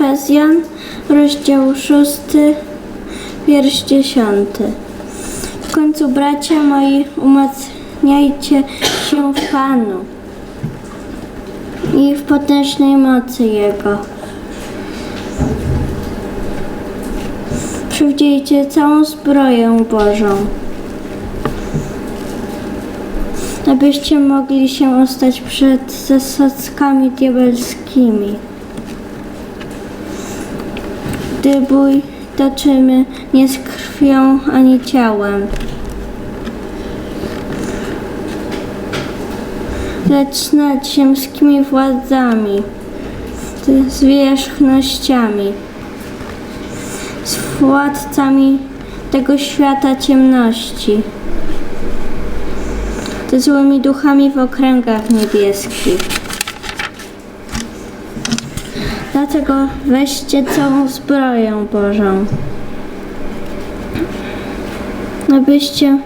Efezjan, rozdział 6, wiersz 10. W końcu, bracia moi, umacniajcie się w Panu i w potężnej mocy Jego. Przywdziejcie całą zbroję Bożą, abyście mogli się ostać przed zasadzkami diabelskimi. Gdy bój toczymy nie z krwią ani ciałem, lecz nad ziemskimi władzami, zwierzchnościami, z władcami tego świata ciemności, ze złymi duchami w okręgach niebieskich. Dlatego weźcie całą zbroję Bożą, abyście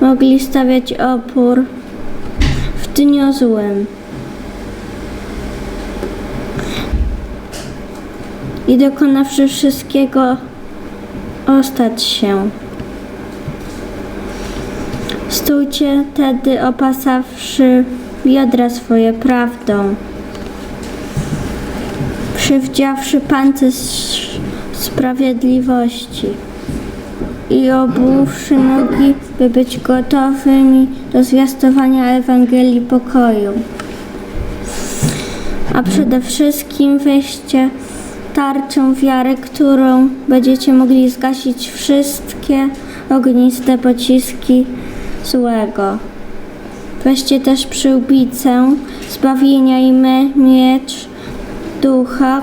mogli stawiać opór w dniu złym. I dokonawszy wszystkiego, ostać się. Stójcie tedy opasawszy biodra swoje prawdą, przywdziawszy pancerz sprawiedliwości i obuwszy nogi, by być gotowymi do zwiastowania Ewangelii pokoju. A przede wszystkim weźcie tarczę wiary, którą będziecie mogli zgasić wszystkie ogniste pociski złego. Weźcie też przyłbicę zbawienia i miecz ducha,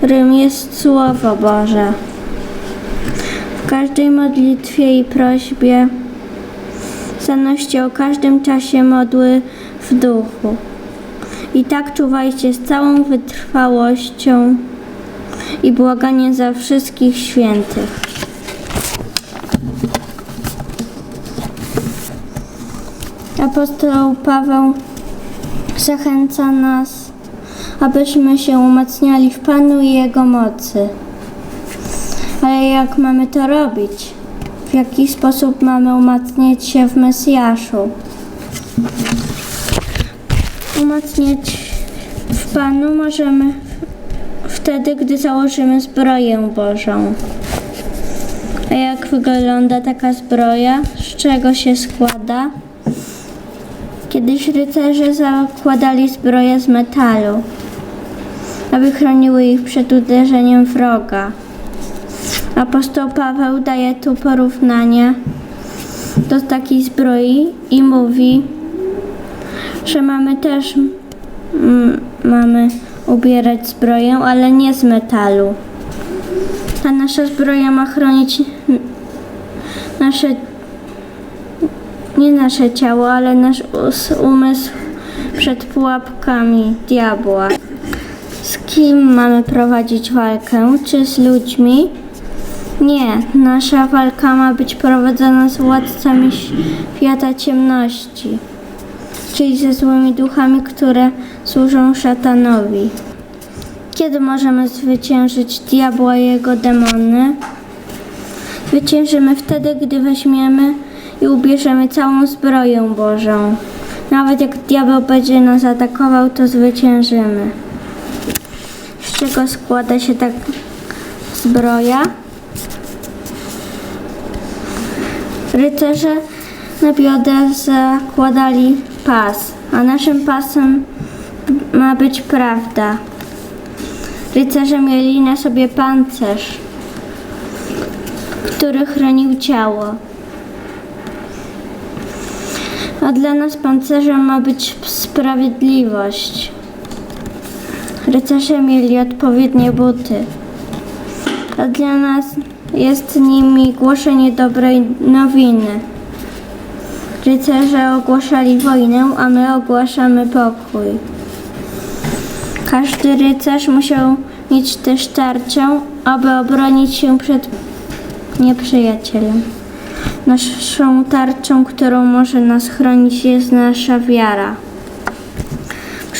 którym jest Słowo Boże. W każdej modlitwie i prośbie zanoście o każdym czasie modły w duchu. I tak czuwajcie z całą wytrwałością i błaganiem za wszystkich świętych. Apostoł Paweł zachęca nas, abyśmy się umacniali w Panu i Jego mocy. Ale jak mamy to robić? W jaki sposób mamy umacniać się w Mesjaszu? Umacniać w Panu możemy wtedy, gdy założymy zbroję Bożą. A jak wygląda taka zbroja? Z czego się składa? Kiedyś rycerze zakładali zbroje z metalu, aby chroniły ich przed uderzeniem wroga. Apostoł Paweł daje tu porównanie do takiej zbroi i mówi, że mamy też mm, mamy ubierać zbroję, ale nie z metalu. Ta nasza zbroja ma chronić nasze nie nasze ciało, ale nasz umysł przed pułapkami diabła. Z kim mamy prowadzić walkę? Czy z ludźmi? Nie, nasza walka ma być prowadzona z władcami świata ciemności, czyli ze złymi duchami, które służą szatanowi. Kiedy możemy zwyciężyć diabła i jego demony? Zwyciężymy wtedy, gdy weźmiemy i ubierzemy całą zbroję Bożą. Nawet jak diabeł będzie nas atakował, to zwyciężymy. Czego składa się tak zbroja? Rycerze na biodę zakładali pas, a naszym pasem ma być prawda. Rycerze mieli na sobie pancerz, który chronił ciało. A dla nas pancerzem ma być sprawiedliwość. Rycerze mieli odpowiednie buty. A dla nas jest nimi głoszenie dobrej nowiny. Rycerze ogłaszali wojnę, a my ogłaszamy pokój. Każdy rycerz musiał mieć też tarczę, aby obronić się przed nieprzyjacielem. Naszą tarczą, którą może nas chronić, jest nasza wiara.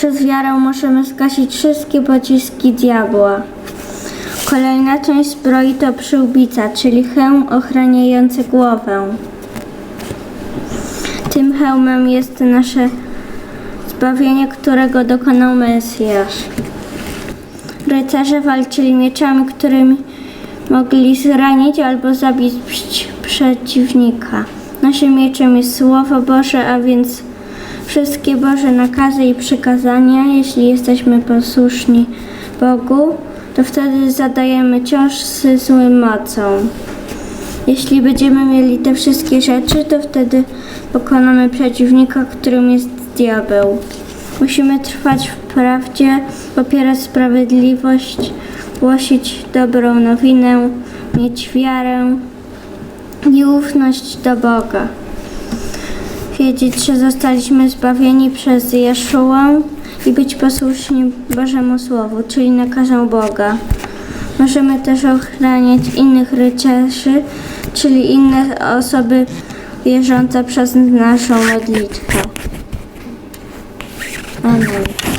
Przez wiarę możemy zgasić wszystkie pociski diabła. Kolejna część zbroi to przyłbica, czyli hełm ochraniający głowę. Tym hełmem jest nasze zbawienie, którego dokonał Mesjasz. Rycerze walczyli mieczami, którymi mogli zranić albo zabić przeciwnika. Naszym mieczem jest Słowo Boże, a więc wszystkie Boże nakazy i przykazania. Jeśli jesteśmy posłuszni Bogu, to wtedy zadajemy ciąż z złym mocą. Jeśli będziemy mieli te wszystkie rzeczy, to wtedy pokonamy przeciwnika, którym jest diabeł. Musimy trwać w prawdzie, popierać sprawiedliwość, głosić dobrą nowinę, mieć wiarę i ufność do Boga. Wiedzieć, że zostaliśmy zbawieni przez Jeszułę i być posłuszni Bożemu Słowu, czyli nakazom Boga. Możemy też ochraniać innych rycerzy, czyli inne osoby wierzące przez naszą modlitwę. Amen.